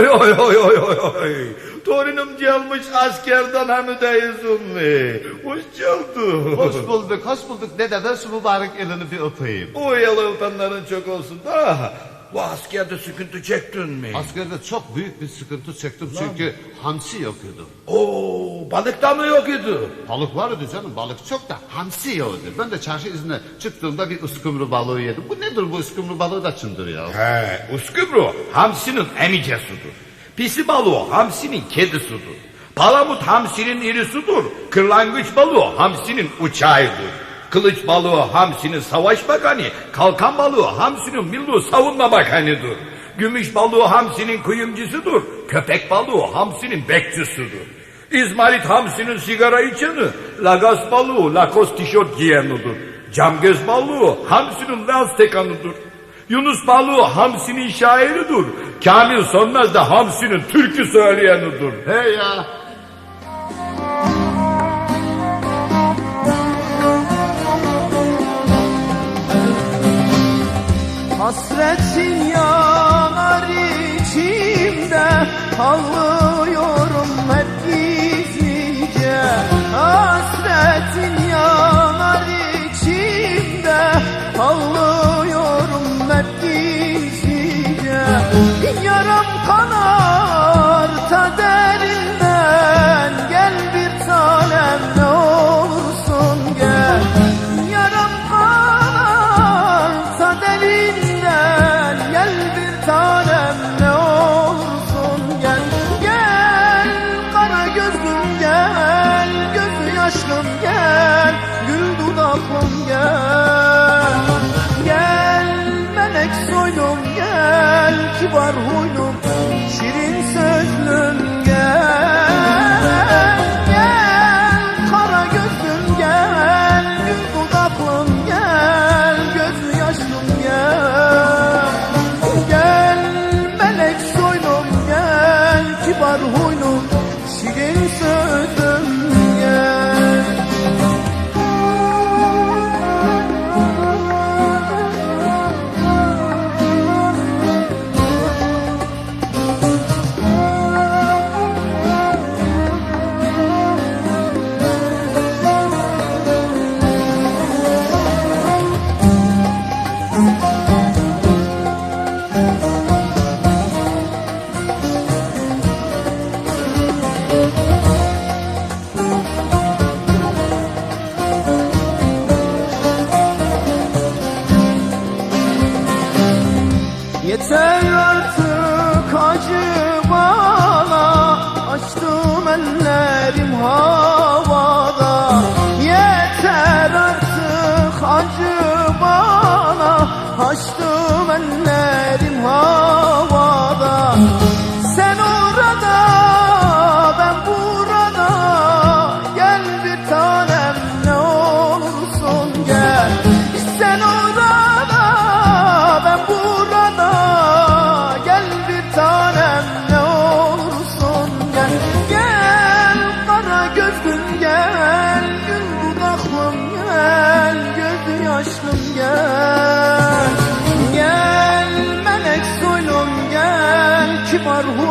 Oy oy oy oy oy oy. Torunum gelmiş askerden Hamide'yiz mi? Hoş geldin. Hoş bulduk, hoş bulduk. Dede ver şu mübarek elini bir öpeyim. O yalıtanların çok olsun da. Bu askerde sıkıntı çektin mi? Askerde çok büyük bir sıkıntı çektim çünkü hamsi yok idi. Oo, balık da mı yok idi? Balık var idi canım, balık çok da hamsi yoktu. Ben de çarşı izine çıktığımda bir ıskumru balığı yedim. Bu nedir bu ıskumru balığı da çındır ya? He, uskubru hamsinin emicesidir. Pisi balığı hamsinin kedisidir. Palamut hamsinin irisidir. Kırlangıç balığı hamsinin uçağıdır. Kılıç balığı hamsinin savaş bakanı, kalkan balığı hamsinin milli savunma bakanıdır. Gümüş balığı hamsinin kuyumcusudur. Köpek balığı hamsinin bekçisidir. İzmarit hamsinin sigara içeni, lagos balığı lakos tişört giyenidir. Camgöz balığı hamsinin laz tekanıdır. Yunus balığı hamsinin şairidir. Kamil Sönmez de hamsinin türkü söyleyenidir. Hey ya! Hasretin yanar içimde Ağlıyorum But. who sun for who